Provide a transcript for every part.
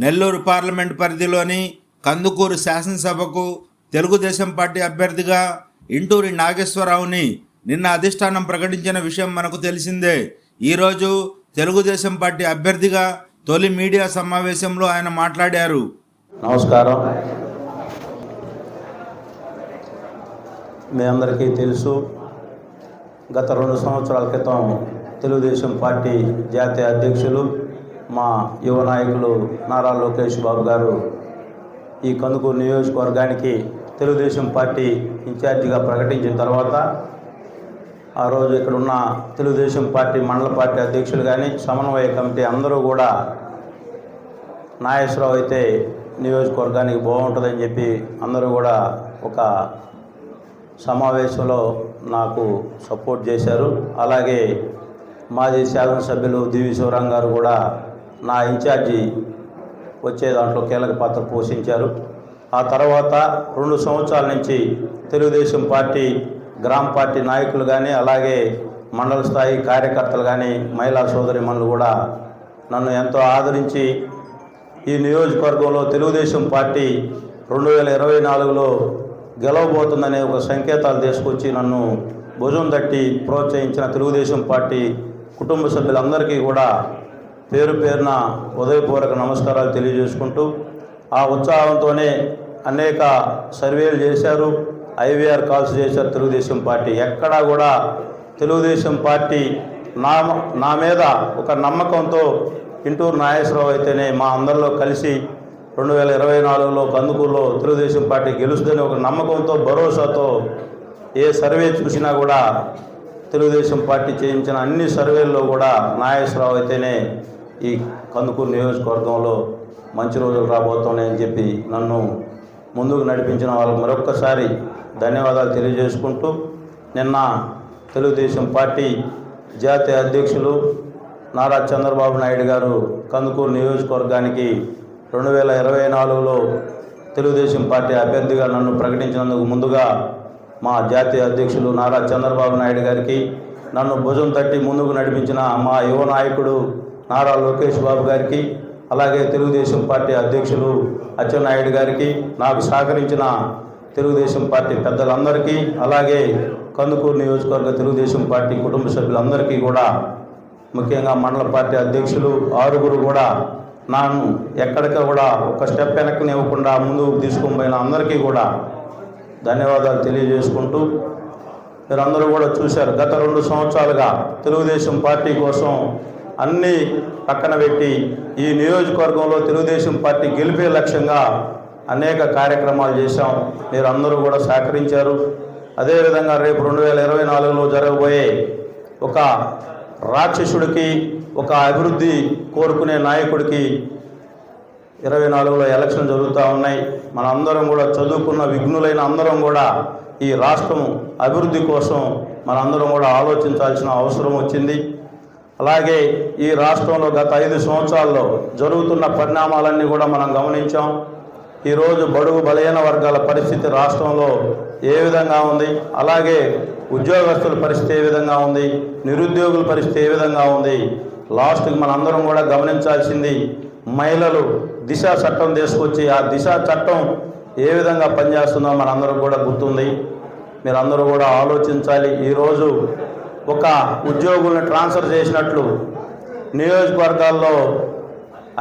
Nellore parliament పరిధిలోని కందుకూరు శాసనసభకు Telugu Desam party అభ్యర్థిగా ఇంటూరి నాగేశ్వరరావుని నిన్న అధిష్టానం ప్రకటించిన విషయం మనకు తెలిసిందే. ఈరోజు తెలుగుదేశం పార్టీ అభ్యర్థిగా తొలి మీడియా సమావేశంలో ఆయన మాట్లాడారు. నమస్కారం. మీ అందరికీ తెలుసు గత రెండు సంవత్సరాల క్రితం తెలుగుదేశం పార్టీ జాతీయ అధ్యక్షులు మా యువ నాయకులు నారా లోకేష్ బాబు గారు ఈ కందుకూరు నియోజకవర్గానికి తెలుగుదేశం పార్టీ ఇన్ఛార్జిగా ప్రకటించిన తర్వాత ఆ రోజు ఇక్కడ ఉన్న తెలుగుదేశం పార్టీ మండల పార్టీ అధ్యక్షులు కానీ సమన్వయ కమిటీ అందరూ కూడా నాగేశ్వరరావు అయితే నియోజకవర్గానికి బాగుంటుందని చెప్పి అందరూ కూడా ఒక సమావేశంలో నాకు సపోర్ట్ చేశారు. అలాగే మాజీ శాసనసభ్యులు దివి శివరాం గారు కూడా నా ఇన్ఛార్జి వచ్చే దాంట్లో కీలక పాత్ర పోషించారు. ఆ తర్వాత రెండు సంవత్సరాల నుంచి తెలుగుదేశం పార్టీ గ్రామ పార్టీ నాయకులు కానీ అలాగే మండల స్థాయి కార్యకర్తలు కానీ మహిళా సోదరి కూడా నన్ను ఎంతో ఆదరించి ఈ నియోజకవర్గంలో తెలుగుదేశం పార్టీ రెండు వేల ఇరవై నాలుగులో గెలవబోతుందనే ఒక సంకేతాలు తీసుకొచ్చి నన్ను భుజం తట్టి ప్రోత్సహించిన తెలుగుదేశం పార్టీ కుటుంబ సభ్యులందరికీ కూడా పేరు పేరున ఉదయపూర్వక నమస్కారాలు తెలియజేసుకుంటూ ఆ ఉత్సాహంతోనే అనేక సర్వేలు చేశారు. ఐవీఆర్ కాల్స్ చేశారు తెలుగుదేశం పార్టీ. ఎక్కడా కూడా తెలుగుదేశం పార్టీ నా నా మీద ఒక నమ్మకంతో ఇంటూరు నాగేశ్వరరావు అయితేనే మా అందరిలో కలిసి రెండు వేల ఇరవై నాలుగులో కందుకూరులో తెలుగుదేశం పార్టీ గెలుస్తుందని ఒక నమ్మకంతో భరోసాతో ఏ సర్వే చూసినా కూడా తెలుగుదేశం పార్టీ చేయించిన అన్ని సర్వేల్లో కూడా నాగేశ్వరరావు అయితేనే ఈ కందుకూరు నియోజకవర్గంలో మంచి రోజులు రాబోతున్నాయని చెప్పి నన్ను ముందుకు నడిపించిన వాళ్ళకి మరొక్కసారి ధన్యవాదాలు తెలియజేసుకుంటూ నిన్న తెలుగుదేశం పార్టీ జాతీయ అధ్యక్షులు నారా చంద్రబాబు నాయుడు గారు కందుకూరు నియోజకవర్గానికి రెండు వేల ఇరవై నాలుగులో తెలుగుదేశం పార్టీ అభ్యర్థిగా నన్ను ప్రకటించినందుకు ముందుగా మా జాతీయ అధ్యక్షులు నారా చంద్రబాబు నాయుడు గారికి నన్ను భుజం తట్టి ముందుకు నడిపించిన మా యువ నాయకుడు నారా లోకేష్ బాబు గారికి అలాగే తెలుగుదేశం పార్టీ అధ్యక్షులు అచ్చెన్నాయుడు గారికి నాకు సహకరించిన తెలుగుదేశం పార్టీ పెద్దలందరికీ అలాగే కందుకూరు నియోజకవర్గ తెలుగుదేశం పార్టీ కుటుంబ సభ్యులందరికీ కూడా ముఖ్యంగా మండల పార్టీ అధ్యక్షులు ఆరుగురు కూడా నన్ను ఎక్కడికి కూడా ఒక స్టెప్ వెనక్కి ఇవ్వకుండా ముందుకు అందరికీ కూడా ధన్యవాదాలు తెలియజేసుకుంటూ మీరందరూ కూడా చూశారు గత రెండు సంవత్సరాలుగా తెలుగుదేశం పార్టీ కోసం అన్నీ పక్కన పెట్టి ఈ నియోజకవర్గంలో తెలుగుదేశం పార్టీ గెలిపే లక్ష్యంగా అనేక కార్యక్రమాలు చేశాం. మీరు అందరూ కూడా సహకరించారు. అదేవిధంగా రేపు రెండు వేల ఇరవై నాలుగులో జరగబోయే ఒక రాక్షసుడికి ఒక అభివృద్ధి కోరుకునే నాయకుడికి ఇరవై నాలుగులో ఎలక్షన్ జరుగుతూ ఉన్నాయి. మనందరం కూడా చదువుకున్న విఘ్నులైన అందరం కూడా ఈ రాష్ట్రం అభివృద్ధి కోసం మనందరం కూడా ఆలోచించాల్సిన అవసరం వచ్చింది. అలాగే ఈ రాష్ట్రంలో గత ఐదు సంవత్సరాల్లో జరుగుతున్న పరిణామాలన్నీ కూడా మనం గమనించాం. ఈరోజు బడుగు బలహీన వర్గాల పరిస్థితి రాష్ట్రంలో ఏ విధంగా ఉంది? అలాగే ఉద్యోగస్తుల పరిస్థితి ఏ విధంగా ఉంది? నిరుద్యోగుల పరిస్థితి ఏ విధంగా ఉంది? లాస్ట్కి మనందరం కూడా గమనించాల్సింది మహిళలు దిశ చట్టం తీసుకొచ్చి ఆ దిశ చట్టం ఏ విధంగా పనిచేస్తుందో మనందరం కూడా గుర్తుంది. మీరందరూ కూడా ఆలోచించాలి. ఈరోజు ఒక ఉద్యోగుల్ని ట్రాన్స్ఫర్ చేసినట్లు నియోజకవర్గాల్లో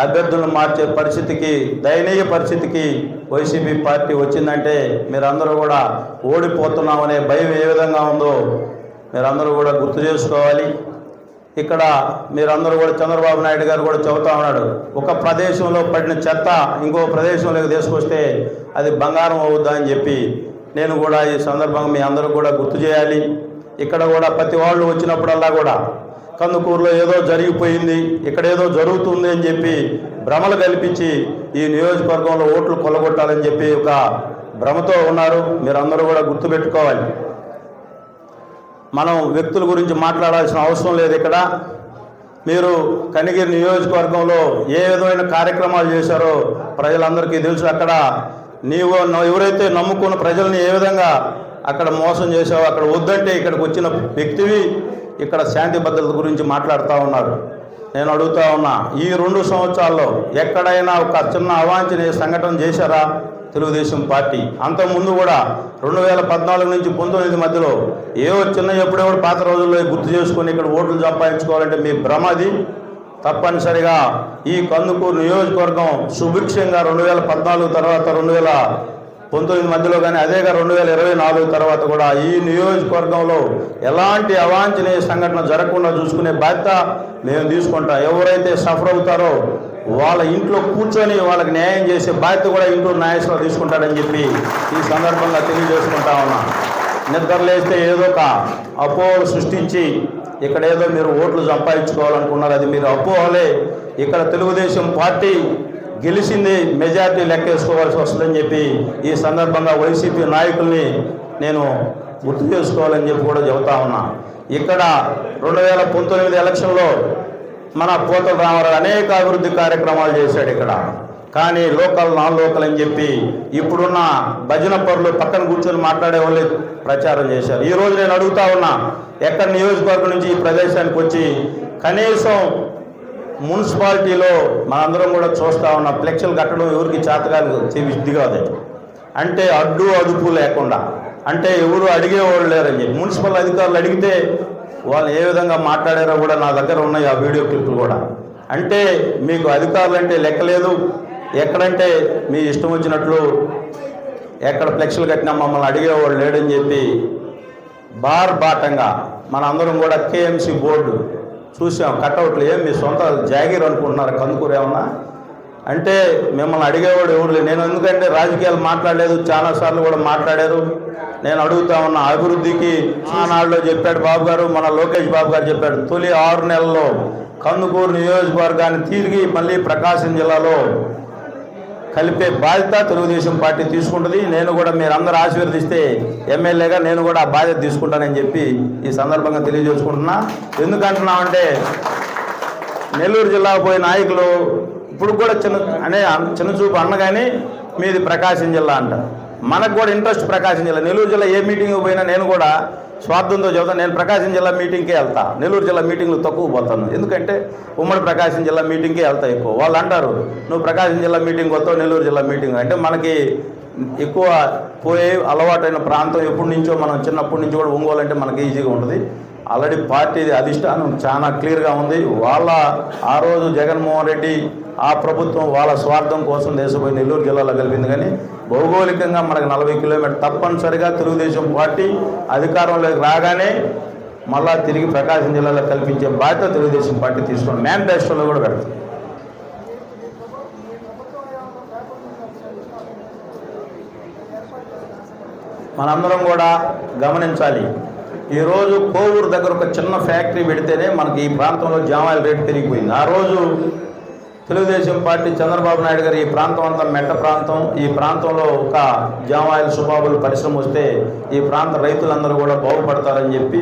అభ్యర్థులను మార్చే పరిస్థితికి దయనీయ పరిస్థితికి వైసీపీ పార్టీ వచ్చిందంటే మీరందరూ కూడా ఓడిపోతున్నామనే భయం ఏ విధంగా ఉందో మీరందరూ కూడా గుర్తు చేసుకోవాలి. ఇక్కడ మీరందరూ కూడా చంద్రబాబు నాయుడు గారు కూడా చెబుతా ఉన్నాడు ఒక ప్రదేశంలో పడిన చెత్త ఇంకో ప్రదేశంలోకి తీసుకొస్తే అది బంగారం అవుద్దా అని చెప్పి. నేను కూడా ఈ సందర్భంగా మీ అందరూ కూడా గుర్తు చేయాలి. ఇక్కడ కూడా ప్రతి వాళ్ళు వచ్చినప్పుడల్లా కూడా కందుకూరులో ఏదో జరిగిపోయింది ఇక్కడ ఏదో జరుగుతుంది అని చెప్పి భ్రమలు కల్పించి ఈ నియోజకవర్గంలో ఓట్లు కొల్లగొట్టాలని చెప్పి ఒక భ్రమతో ఉన్నారు. మీరందరూ కూడా గుర్తుపెట్టుకోవాలి. మనం వ్యక్తుల గురించి మాట్లాడాల్సిన అవసరం లేదు ఇక్కడ. మీరు కనిగిరి నియోజకవర్గంలో ఏ విధమైన కార్యక్రమాలు చేశారో ప్రజలందరికీ తెలుసు. అక్కడ నీవు ఎవరైతే నమ్ముకున్న ప్రజల్ని ఏ విధంగా అక్కడ మోసం చేసావు అక్కడ వద్దంటే ఇక్కడికి వచ్చిన వ్యక్తివి ఇక్కడ శాంతి భద్రత గురించి మాట్లాడుతూ ఉన్నారు. నేను అడుగుతా ఉన్నా ఈ రెండు సంవత్సరాల్లో ఎక్కడైనా ఒక చిన్న అవాంఛనీయ సంఘటన చేశారా తెలుగుదేశం పార్టీ? అంతకుముందు కూడా రెండు వేల పద్నాలుగు నుంచి పంతొమ్మిది మధ్యలో ఏవో చిన్న ఎప్పుడెప్పుడు పాత రోజుల్లో గుర్తు చేసుకొని ఇక్కడ ఓట్లు సంపాదించుకోవాలంటే మీ భ్రమ అది? తప్పనిసరిగా ఈ కందుకూరు నియోజకవర్గం సుభిక్షంగా రెండు వేల పద్నాలుగు తర్వాత రెండు వేల పంతొమ్మిది మధ్యలో కానీ అదేగా రెండు వేల ఇరవై నాలుగు తర్వాత కూడా ఈ నియోజకవర్గంలో ఎలాంటి అవాంఛనీయ సంఘటన జరగకుండా చూసుకునే బాధ్యత మేము తీసుకుంటాం. ఎవరైతే సఫర్ అవుతారో వాళ్ళ ఇంట్లో కూర్చొని వాళ్ళకి న్యాయం చేసే బాధ్యత కూడా ఇంట్లో న్యాయస్థలు తీసుకుంటాడని చెప్పి ఈ సందర్భంగా తెలియజేసుకుంటా ఉన్నా. నిద్రలేస్తే ఏదో ఒక అపోహలు సృష్టించి ఇక్కడ ఏదో మీరు ఓట్లు సంపాదించుకోవాలనుకున్నారు అది మీరు అపోహలే. ఇక్కడ తెలుగుదేశం పార్టీ గెలిచింది మెజార్టీ లెక్కేసుకోవాల్సి వస్తుందని చెప్పి ఈ సందర్భంగా వైసీపీ నాయకుల్ని నేను గుర్తు చేసుకోవాలని చెప్పి కూడా చెబుతా ఉన్నా. ఇక్కడ రెండు వేల పంతొమ్మిది ఎలక్షన్లో మన కోతల రామారావు అనేక అభివృద్ధి కార్యక్రమాలు చేశాడు ఇక్కడ. కానీ లోకల్ నాన్ లోకల్ అని చెప్పి ఇప్పుడున్న భజన పరులు పక్కన కూర్చొని మాట్లాడే వాళ్ళే ప్రచారం చేశారు. ఈ రోజు నేను అడుగుతా ఉన్నా ఎక్కడ నియోజకవర్గం నుంచి ఈ ప్రదేశానికి వచ్చి కనీసం మున్సిపాలిటీలో మనందరం కూడా చూస్తూ ఉన్న. ఫ్లెక్సులు కట్టడం ఎవరికి చేతకాలు ఇది కాదు అంటే అడ్డు అదుపు లేకుండా. అంటే ఎవరు అడిగేవాళ్ళు లేరని చెప్పి. మున్సిపల్ అధికారులు అడిగితే వాళ్ళు ఏ విధంగా మాట్లాడారో కూడా నా దగ్గర ఉన్నాయి ఆ వీడియో క్లిప్లు కూడా. అంటే మీకు అధికారులు అంటే లెక్కలేదు ఎక్కడంటే మీ ఇష్టం వచ్చినట్లు ఎక్కడ ఫ్లెక్సులు కట్టినా మమ్మల్ని అడిగేవాళ్ళు లేడని చెప్పి బార్ బాటంగా మనందరం కూడా కేఎంసీ బోర్డు చూసాం కట్అవుట్లు ఏం మీ సొంత జాగీర్ అనుకుంటున్నారు కందుకూరు ఏమన్నా? అంటే మిమ్మల్ని అడిగేవాడు ఎవరు నేను ఎందుకంటే రాజకీయాలు మాట్లాడలేదు చాలాసార్లు కూడా మాట్లాడారు నేను అడుగుతా ఉన్న అభివృద్ధికి ఆనాడులో చెప్పాడు బాబు గారు మన లోకేష్ బాబు గారు చెప్పాడు తొలి ఆరు నెలల్లో కందుకూరు నియోజకవర్గాన్ని తిరిగి మళ్ళీ ప్రకాశం జిల్లాలో కలిపే బాధ్యత తెలుగుదేశం పార్టీ తీసుకుంటుంది. నేను కూడా మీరు అందరూ ఆశీర్వదిస్తే ఎమ్మెల్యేగా నేను కూడా ఆ బాధ్యత తీసుకుంటానని చెప్పి ఈ సందర్భంగా తెలియజేసుకుంటున్నా. ఎందుకంటున్నామంటే నెల్లూరు జిల్లాకు పోయే నాయకులు ఇప్పుడు కూడా చిన్న అనే చిన్న చూపు అన్న కానీ మీది ప్రకాశం జిల్లా అంటారు. మనకు కూడా ఇంట్రెస్ట్ ప్రకాశం జిల్లా. నెల్లూరు జిల్లా ఏ మీటింగ్ పోయినా నేను కూడా స్వార్థంతో చెబుతాను నేను ప్రకాశం జిల్లా మీటింగ్కే వెళ్తా. నెల్లూరు జిల్లా మీటింగ్లు తక్కువ పోతాను. ఎందుకంటే ఉమ్మడి ప్రకాశం జిల్లా మీటింగ్కే వెళ్తా ఎక్కువ. వాళ్ళు అంటారు నువ్వు ప్రకాశం జిల్లా మీటింగ్ వస్తావు నెల్లూరు జిల్లా మీటింగ్ అంటే మనకి ఎక్కువ పోయే అలవాటైన ప్రాంతం ఎప్పటి నుంచో మనం చిన్నప్పటి నుంచి కూడా ఒంగోలు మనకి ఈజీగా ఉంటుంది. ఆల్రెడీ పార్టీ అధిష్టానం చాలా క్లియర్గా ఉంది. వాళ్ళ ఆ రోజు జగన్మోహన్ రెడ్డి ఆ ప్రభుత్వం వాళ్ళ స్వార్థం కోసం దేశపోయి నెల్లూరు జిల్లాలో కలిపింది కానీ భౌగోళికంగా మనకు నలభై కిలోమీటర్ తప్పనిసరిగా తెలుగుదేశం పార్టీ అధికారంలోకి రాగానే మళ్ళా తిరిగి ప్రకాశం జిల్లాలో కల్పించే బాధ్యత తెలుగుదేశం పార్టీ తీసుకుని మేనిఫెస్టోలో కూడా పెడుతుంది మనందరం కూడా గమనించాలి. ఈరోజు కోవూరు దగ్గర ఒక చిన్న ఫ్యాక్టరీ పెడితేనే మనకి ఈ ప్రాంతంలో జామాయిల రేటు పెరిగిపోయింది. ఆ రోజు తెలుగుదేశం పార్టీ చంద్రబాబు నాయుడు గారు ఈ ప్రాంతం అంతా మెట్ట ప్రాంతం. ఈ ప్రాంతంలో ఒక జామాయిల్ సుబాబులు పరిశ్రమ వస్తే ఈ ప్రాంత రైతులందరూ కూడా బాగుపడతారని చెప్పి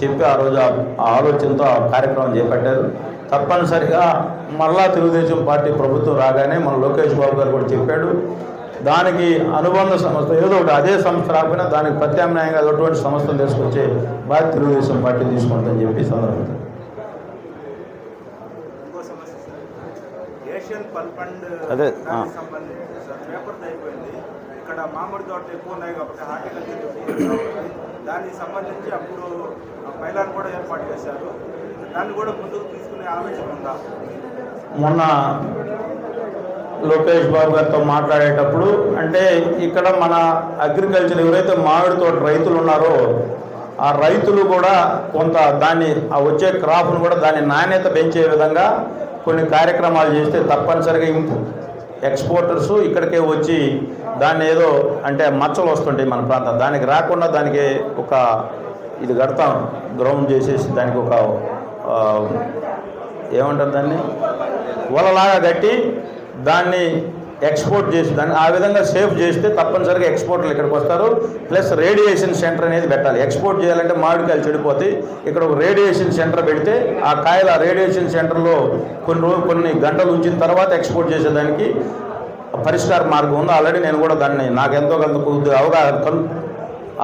చెప్పి ఆ రోజు ఆ ఆలోచనతో ఆ కార్యక్రమం చేపట్టారు. తప్పనిసరిగా మళ్ళా తెలుగుదేశం పార్టీ ప్రభుత్వం రాగానే మన లోకేష్ బాబు గారు కూడా చెప్పాడు. దానికి అనుబంధ సంస్థ ఏదో ఒకటి అదే సంస్థ రాకపోయినా దానికి ప్రత్యామ్నాయంగా అటువంటి సంస్థను తీసుకొచ్చే బాధ్యత తెలుగుదేశం పార్టీ తీసుకుంటుందని చెప్పి సందర్భంగా ఇంకో సమస్య పల్ప్ అండ్ అదే, సంబంధించి సార్ పేపర్ అయిపోయింది. ఇక్కడ మామిడి తోటలు ఎక్కువ ఉన్నాయి కాబట్టి హార్టికల్చర్ దానికి సంబంధించి అప్పుడు పైలాన్ కూడా ఏర్పాటు చేశారు. దాన్ని కూడా ముందుకు తీసుకునే ఆలోచన ఉందా? మొన్న లోకేష్ బాబు గారితో మాట్లాడేటప్పుడు అంటే ఇక్కడ మన అగ్రికల్చర్ ఎవరైతే మామిడి తోట రైతులు ఉన్నారో ఆ రైతులు కూడా కొంత దాన్ని ఆ వచ్చే క్రాప్ను కూడా దాని నాణ్యత పెంచే విధంగా కొన్ని కార్యక్రమాలు చేస్తే తప్పనిసరిగా ఇంపు ఎక్స్పోర్టర్స్ ఇక్కడికే వచ్చి దాన్ని ఏదో అంటే మచ్చలు వస్తుంటాయి మన ప్రాంతం. దానికి రాకుండా దానికి ఒక ఇది కడతాం. గ్రౌండ్ చేసేసి దానికి ఒక ఏమంటారు దాన్ని? వలలాగా కట్టి దాన్ని ఎక్స్పోర్ట్ చేసి దాన్ని ఆ విధంగా సేఫ్ చేస్తే తప్పనిసరిగా ఎక్స్పోర్ట్లు ఇక్కడికి వస్తారు. ప్లస్ రేడియేషన్ సెంటర్ అనేది పెట్టాలి. ఎక్స్పోర్ట్ చేయాలంటే మామిడికాయలు చెడిపోతాయి. ఇక్కడ ఒక రేడియేషన్ సెంటర్ పెడితే ఆ కాయలు ఆ రేడియేషన్ సెంటర్లో కొన్ని రోజు కొన్ని గంటలు ఉంచిన తర్వాత ఎక్స్పోర్ట్ చేసేదానికి పరిష్కార మార్గం ఉంది. ఆల్రెడీ నేను కూడా దాన్ని నాకు ఎంతో కొంత కొద్ది అవగాహన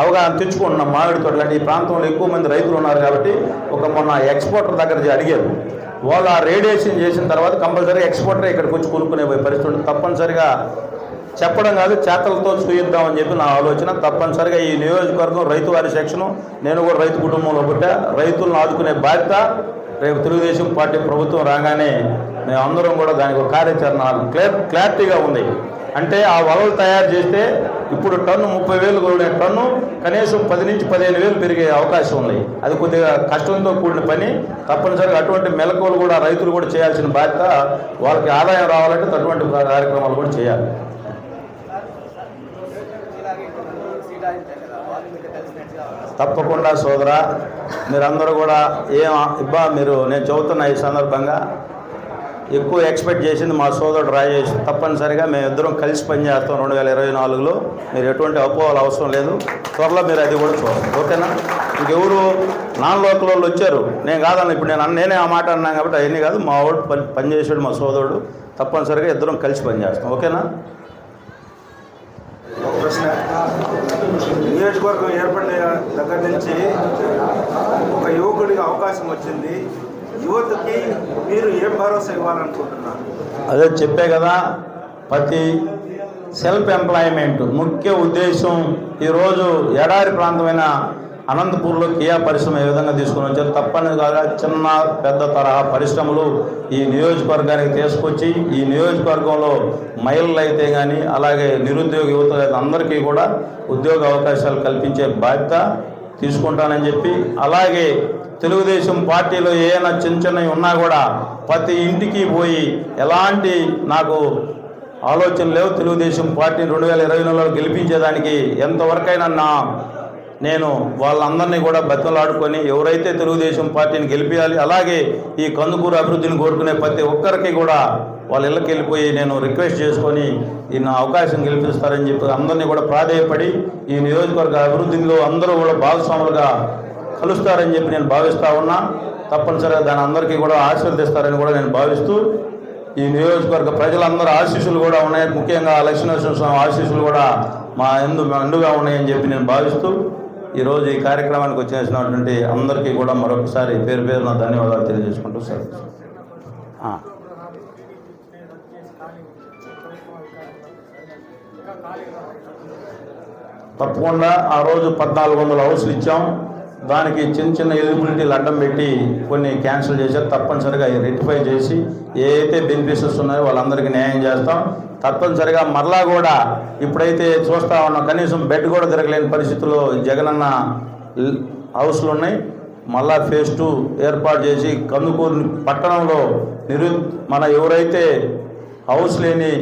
అవగాహన తెచ్చుకుంటున్నాం మామిడి తోటలు అంటే ఈ ప్రాంతంలో ఎక్కువ మంది రైతులు ఉన్నారు కాబట్టి ఒక మొన్న ఎక్స్పోర్టర్ దగ్గర అడిగారు. వాళ్ళు ఆ రేడియేషన్ చేసిన తర్వాత కంపల్సరీగా ఎక్స్పోర్టర్ ఇక్కడికి వచ్చి కొనుక్కునే పరిస్థితి ఉంటుంది. తప్పనిసరిగా చెప్పడం కాదు చేతలతో చూయిద్దామని చెప్పి నా ఆలోచన. తప్పనిసరిగా ఈ నియోజకవర్గం రైతు వారి సెక్షను నేను కూడా రైతు కుటుంబంలో పుట్టా రైతులను ఆదుకునే బాధ్యత రేపు తెలుగుదేశం పార్టీ ప్రభుత్వం రాగానే మేమందరం కూడా దానికి ఒక కార్యాచరణ క్లియర్ క్లారిటీగా ఉంది. అంటే ఆ వలలు తయారు చేస్తే ఇప్పుడు టన్ను ముప్పై వేలు కొనే టన్ను కనీసం పది నుంచి పదిహేను వేలు పెరిగే అవకాశం ఉంది. అది కొద్దిగా కష్టంతో కూడిన పని. తప్పనిసరిగా అటువంటి మెలకువలు కూడా రైతులు కూడా చేయాల్సిన బాధ్యత వాళ్ళకి ఆదాయం రావాలంటే అటువంటి కార్యక్రమాలు కూడా చేయాలి. తప్పకుండా సోదరా మీరందరూ కూడా ఏం ఇబ్బా మీరు నేను చెబుతున్నా ఈ సందర్భంగా ఎక్కువ ఎక్స్పెక్ట్ చేసింది మా సోదరుడు రాజేష్. తప్పనిసరిగా మేము ఇద్దరం కలిసి పనిచేస్తాం రెండు వేల ఇరవై నాలుగులో. మీరు ఎటువంటి అపోవాల అవసరం లేదు. త్వరలో మీరు అది కూడా చూడండి. ఓకేనా? ఇంకెవరు నాన్ లోకల్ వాళ్ళు వచ్చారు? నేను కాదన్న ఇప్పుడు నేను అన్న- నేనే ఆ మాట అన్నాను కాబట్టి అవన్నీ కాదు. మా వాడు పని పనిచేసాడు మా సోదరుడు. తప్పనిసరిగా ఇద్దరం కలిసి పనిచేస్తాం. ఓకేనా? ప్రశ్న. నియోజకవర్గం ఏర్పడిన దగ్గర నుంచి ఒక యువకుడికి అవకాశం వచ్చింది. యువతకి మీరు ఏం భరోసా ఇవ్వాలనుకుంటున్నారు? అదే చెప్పే కదా ప్రతి సెల్ఫ్ ఎంప్లాయ్మెంట్ ముఖ్య ఉద్దేశం ఈరోజు ఎడారి ప్రాంతమైన అనంతపూర్లో కియా పరిశ్రమ ఏ విధంగా తీసుకుని వచ్చారు? తప్పనిసరిగా చిన్న పెద్ద తరహా పరిశ్రమలు ఈ నియోజకవర్గానికి తీసుకొచ్చి ఈ నియోజకవర్గంలో మహిళలు అయితే కానీ అలాగే నిరుద్యోగ యువత అయితే అందరికీ కూడా ఉద్యోగ అవకాశాలు కల్పించే బాధ్యత తీసుకుంటానని చెప్పి అలాగే తెలుగుదేశం పార్టీలో ఏమైనా చిన్న చిన్నవి ఉన్నా కూడా ప్రతి ఇంటికి పోయి ఎలాంటి నాకు ఆలోచన లేవు. తెలుగుదేశం పార్టీ రెండు వేల ఇరవై నాలుగులో గెలిపించేదానికి ఎంతవరకైనా నా నేను వాళ్ళందరినీ కూడా బతిమలాడుకొని ఎవరైతే తెలుగుదేశం పార్టీని గెలిపించాలి అలాగే ఈ కందుకూరు అభివృద్ధిని కోరుకునే ప్రతి ఒక్కరికి కూడా వాళ్ళ ఇళ్ళకి వెళ్ళిపోయి నేను రిక్వెస్ట్ చేసుకొని ఈ నా అవకాశం గెలిపిస్తారని చెప్పి అందరినీ కూడా ప్రాధేయపడి ఈ నియోజకవర్గ అభివృద్ధిలో అందరూ కూడా భాగస్వాములుగా కలుస్తారని చెప్పి నేను భావిస్తూ ఉన్నా. తప్పనిసరిగా దాని అందరికీ కూడా ఆశీర్వదిస్తారని కూడా నేను భావిస్తూ ఈ నియోజకవర్గ ప్రజలందరూ ఆశీస్సులు కూడా ఉన్నాయి. ముఖ్యంగా లక్ష్మీనరసింహ స్వామి ఆశీస్సులు కూడా మా ఎందు అండుగా ఉన్నాయని చెప్పి నేను భావిస్తూ ఈరోజు ఈ కార్యక్రమానికి వచ్చేసినటువంటి అందరికీ కూడా మరొకసారి పేరు పేరున ధన్యవాదాలు తెలియజేసుకుంటూ సార్ తప్పకుండా ఆ రోజు పద్నాలుగు వందల హౌస్లు ఇచ్చాం. దానికి చిన్న చిన్న ఎలిజిబిలిటీలు అడ్డం పెట్టి కొన్ని క్యాన్సిల్ చేశారు. తప్పనిసరిగా రెక్టిఫై చేసి ఏ అయితే బెనిఫిషరీస్ ఉన్నాయో వాళ్ళందరికీ న్యాయం చేస్తాం. తప్పనిసరిగా మరలా కూడా ఇప్పుడైతే చూస్తా ఉన్నాం కనీసం బెడ్ కూడా తిరగలేని పరిస్థితుల్లో జగనన్న హౌస్లు ఉన్నాయి. మళ్ళా ఫేజ్ టూ ఏర్పాటు చేసి కందుకూరు పట్టణంలో నిరు మన ఎవరైతే హౌస్ లేని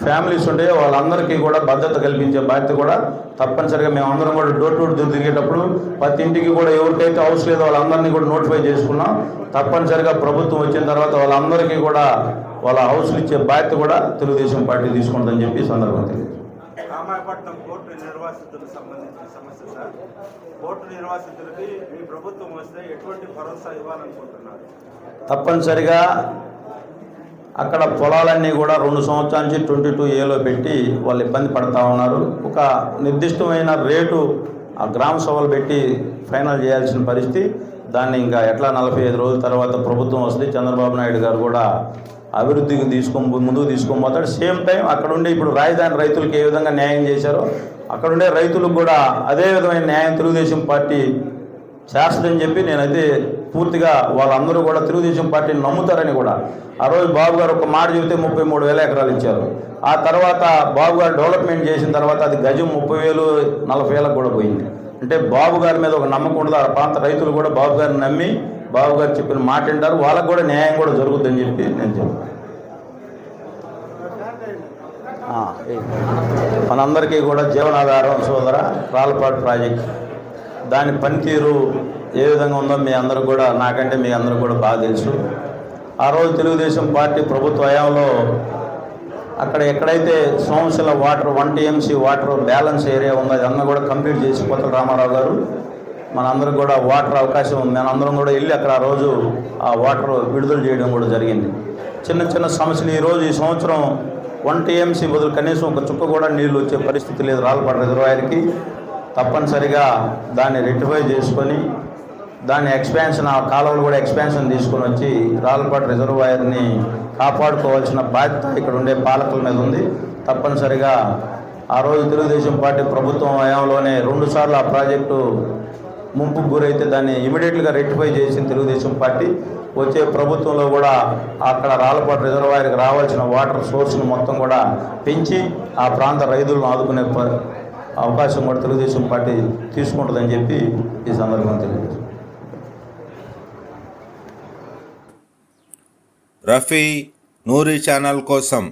ఫ్యామిలీస్ ఉంటే వాళ్ళందరికీ కూడా భద్రత కల్పించే బాధ్యత కూడా తప్పనిసరిగా మేము అందరం కూడా డోర్ టు డోర్ తిరిగేటప్పుడు ప్రతి ఇంటికి కూడా ఎవరికైతే హౌస్ లేదో వాళ్ళందరినీ కూడా నోటిఫై చేసుకున్నాం. తప్పనిసరిగా ప్రభుత్వం వచ్చిన తర్వాత వాళ్ళందరికీ కూడా వాళ్ళ హౌస్లు ఇచ్చే బాధ్యత కూడా తెలుగుదేశం పార్టీ తీసుకుంటుందని చెప్పి ఈ సందర్భంగా తెలియదు రామాయపట్నం కోర్టు నిర్వాసితులకు సంబంధించిన సమస్య సార్. కోర్టు నిర్వాసితులకి మీ ప్రభుత్వం వస్తే ఎటువంటి భరోసా ఇవ్వాలనుకుంటున్నారు? తప్పనిసరిగా అక్కడ పొలాలన్నీ కూడా రెండు సంవత్సరాల నుంచి ట్వంటీ టూ ఏలో పెట్టి వాళ్ళు ఇబ్బంది పడతా ఉన్నారు. ఒక నిర్దిష్టమైన రేటు ఆ గ్రామ సభలు పెట్టి ఫైనల్ చేయాల్సిన పరిస్థితి. దాన్ని ఇంకా ఎట్లా నలభై ఐదు రోజుల తర్వాత ప్రభుత్వం వస్తుంది. చంద్రబాబు నాయుడు గారు కూడా అభివృద్ధికి తీసుకొని ముందుకు తీసుకొని పోతాడు. సేమ్ టైం అక్కడుండే ఇప్పుడు రాజధాని రైతులకు ఏ విధంగా న్యాయం చేశారో అక్కడుండే రైతులకు కూడా అదే విధమైన న్యాయం తెలుగుదేశం పార్టీ చేస్తుందని చెప్పి నేనైతే పూర్తిగా వాళ్ళందరూ కూడా తెలుగుదేశం పార్టీని నమ్ముతారని కూడా. ఆ రోజు బాబు గారు ఒక మాట చెబితే ముప్పై మూడు వేల ఎకరాలు ఇచ్చారు. ఆ తర్వాత బాబు గారు డెవలప్మెంట్ చేసిన తర్వాత అది గజం ముప్పై వేలు నలభై వేలకు కూడా పోయింది. అంటే బాబు గారి మీద ఒక నమ్మకం ఉండదు. ఆ ప్రాంత రైతులు కూడా బాబు గారిని నమ్మి బాబు గారు చెప్పిన మాట వింటారు. వాళ్ళకు కూడా న్యాయం కూడా జరుగుతుందని చెప్పి నేను చెప్తాను. మనందరికీ కూడా జీవనాధారం సోదర రాళ్ళపాటు ప్రాజెక్ట్. దాని పనితీరు ఏ విధంగా ఉందో మీ అందరూ కూడా నాకంటే మీ అందరూ కూడా బాగా తెలుసు. ఆ రోజు తెలుగుదేశం పార్టీ ప్రభుత్వ హయాంలో అక్కడ ఎక్కడైతే Somasila water one TMC water balance area ఉందో అదన్నా కూడా కంప్లీట్ చేసి కొత్త రామారావు గారు. మనందరం కూడా వాటర్ అవకాశం ఉంది. మనందరం కూడా వెళ్ళి అక్కడ ఆ రోజు ఆ వాటర్ విడుదల చేయడం కూడా జరిగింది. చిన్న చిన్న సమస్యలు ఈరోజు ఈ సంవత్సరం వన్ టీఎంసీ బదులు కనీసం ఒక చుక్క కూడా నీళ్ళు వచ్చే పరిస్థితి లేదు. రాళ్ళపాడు రిజర్వాయర్కి తప్పనిసరిగా దాన్ని రెక్టిఫై చేసుకొని దాని ఎక్స్పాన్షన్ ఆ కాలువలు కూడా ఎక్స్పాన్షన్ తీసుకొని వచ్చి రాళ్ళపాటు రిజర్వాయర్ని కాపాడుకోవాల్సిన బాధ్యత ఇక్కడ ఉండే పాలకుల మీద ఉంది. తప్పనిసరిగా ఆ రోజు తెలుగుదేశం పార్టీ ప్రభుత్వం హయాంలోనే రెండుసార్లు ఆ ప్రాజెక్టు ముంపుకు గురైతే దాన్ని ఇమీడియట్గా రెక్టిఫై చేసింది తెలుగుదేశం పార్టీ. వచ్చే ప్రభుత్వంలో కూడా అక్కడ రాళ్ళపాటు రిజర్వాయర్కి రావాల్సిన వాటర్ సోర్స్ను మొత్తం కూడా పెంచి ఆ ప్రాంత రైతులను ఆదుకునే అవకాశం కూడా తెలుగుదేశం పార్టీ తీసుకుంటుందని చెప్పి ఈ సందర్భంగా తెలియజేస్తుంది రఫీ నూరి ఛానల్ కోసం